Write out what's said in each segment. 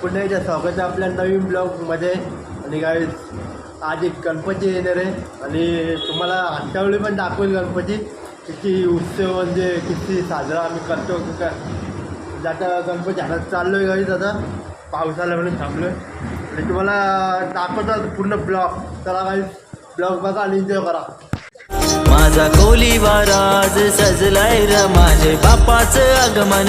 पुन्हा एकदा स्वागत आहे आपल्या नवीन ब्लॉगमध्ये. आणि काय आज एक गणपती येणार आहे. आणि तुम्हाला आठवडी पण दाखवेल गणपती. किती उत्सव म्हणजे किती साजरा आम्ही करतो. की काय गणपती हातात चाललो आहे गाडीत आता. पावसाला म्हणून थांबलो आहे आणि तुम्हाला दाखवतात पूर्ण ब्लॉग. चला काही ब्लॉग बघा आणि एन्जॉय करा. माझा कोली आज सजलाय र. माझे बापाचं आगमन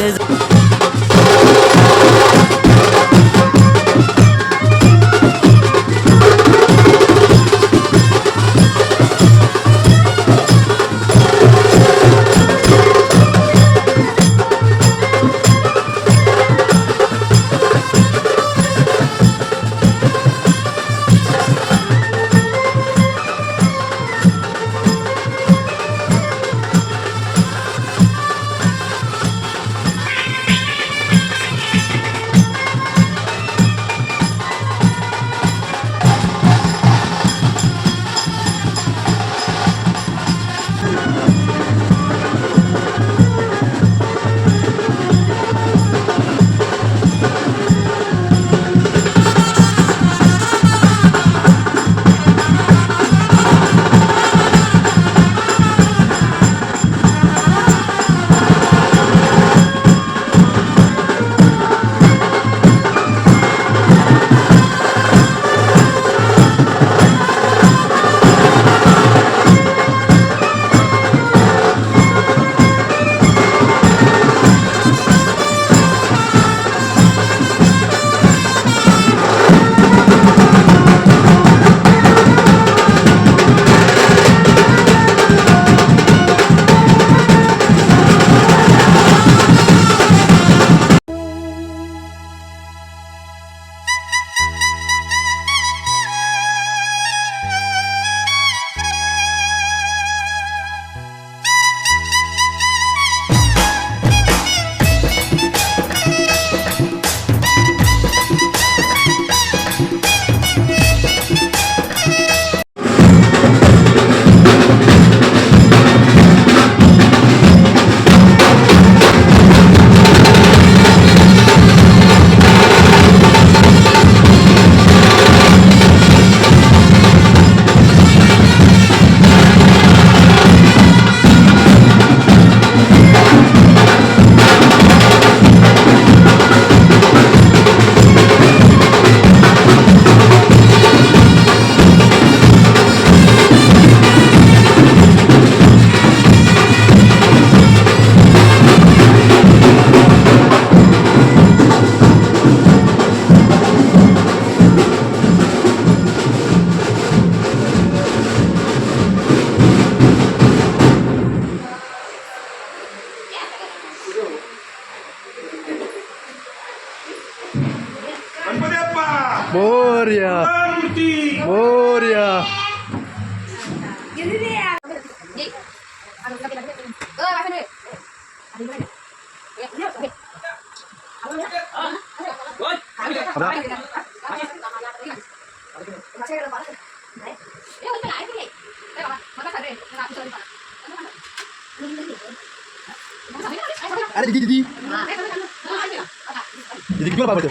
अरे दिदी दिदी. दिदी किती बाबा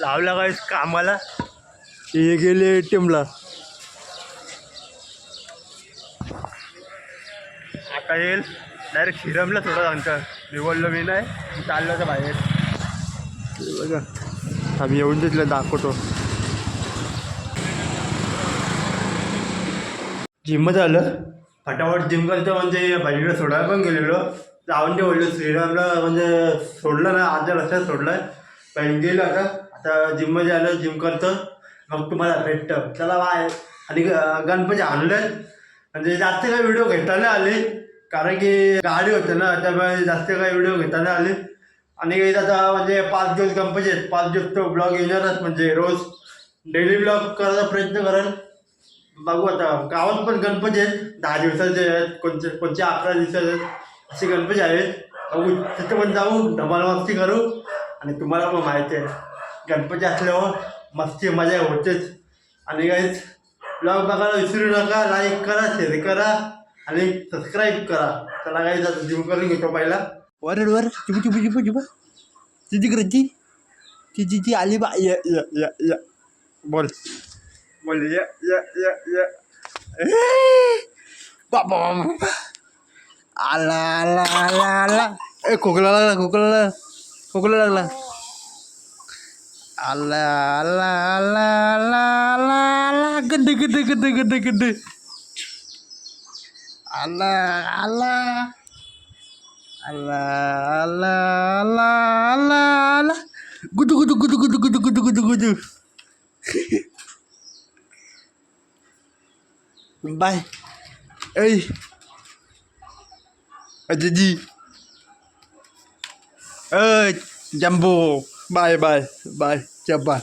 लावला काय कामाला? हे गेले टीमला आता येईल. डायरेक्ट शिरमला थोडं आमचं निवडलं मी नाही चाललं तर बाहेर. बघा. आम्ही येऊन तिथलं दाखवतो. जिममध्ये आलं फटाफट जिम करतो म्हणजे बहिणीला सोडायला पण गेलेलो. जाऊन ते श्रीरामला म्हणजे सोडलं ना अर्ध्या रस्त्यात सोडलं पण गेलो आता. आता जिममध्ये आलं जिम करतो. मग तुम्हाला भेटतं. चला बाय. आणि ग- गणपती आणलं म्हणजे जास्त काही व्हिडिओ घेता नाही आले. कारण की गाडी होते ना त्यामुळे जास्त काही व्हिडिओ घेता नाही आले. आणि काही आता म्हणजे पाच दिवस गणपती आहेत पाच दिवस तो ब्लॉग येणारच म्हणजे रोज डेली ब्लॉग करायचा प्रयत्न करेल. बघू आता. गावात पण गणपती आहेत दहा दिवसाचे आहेत कोणते कोणते अकरा दिवसाचे आहेत असे गणपती आहेत बघू तिथं पण जाऊ धमाल मस्ती करू. आणि तुम्हाला पण माहिती आहे गणपती असल्यावर मस्ती मजा होतेच. आणि काहीच ब्लॉग बघायला विसरू नका. लाईक करा शेअर करा. आणि सबस्क्राईब करा. चला काही जातो जीव करून घेतो पहिला. Waduh, waduh, coba, coba, coba, coba. Cici kerji. Cici, cici, ali, pak. Ya, ya, ya, ya. Bol. Bol, ya, ya, ya, ya. Eh. Pak, pak, pak. Ala, ala, ala, ala. Eh, kok kelala, kok kelala. Kok kelala, lah. Ala, ala, ala, ala, ala, ala. Gede, gede, gede, gede, gede. Ala, ala. Allah Allah Allah Allah Allah. Gudu gudu gudu gudu gudu gudu gudu gudu. Bye. Hey. Ajaji. Eh, jambu, Bye bye. Bye. coba,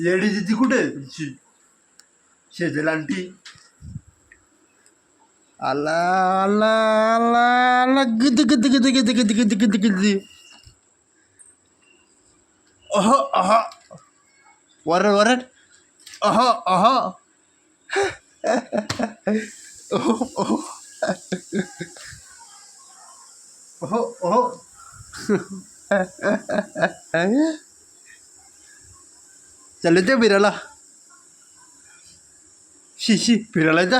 ya di Jabat. Ladies कुठे शेजल aunty आला आला आला आला गद गद गद गद गद गद गद गद अह अह वरड वरड अह अह ओहो ओहो ओहो ओहो चालू ते फिरायला शी शी फिरायला जा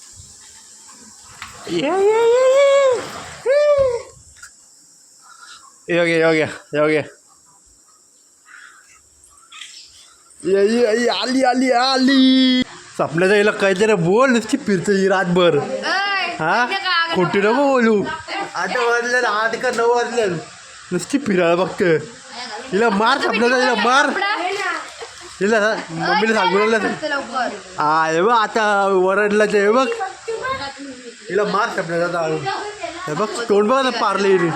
여기, 여기, 여기. ये ये ये आली आली आली सपन्याच्या हिला काहीतरी बोल नुसती फिरतं ही रातभर हा खोटी नको बोलू आता वाजलं आठ का नऊ वाजलं नुसती फिरायला बघते हिला मार सपन्याचा हिला मार हिला ना मम्मीला सांगून आलं लवकर हा हे बघ आता वरडला ते हे बघ हिला मार सपन्याचा हे बघ तोंड बघा ना पारले हिने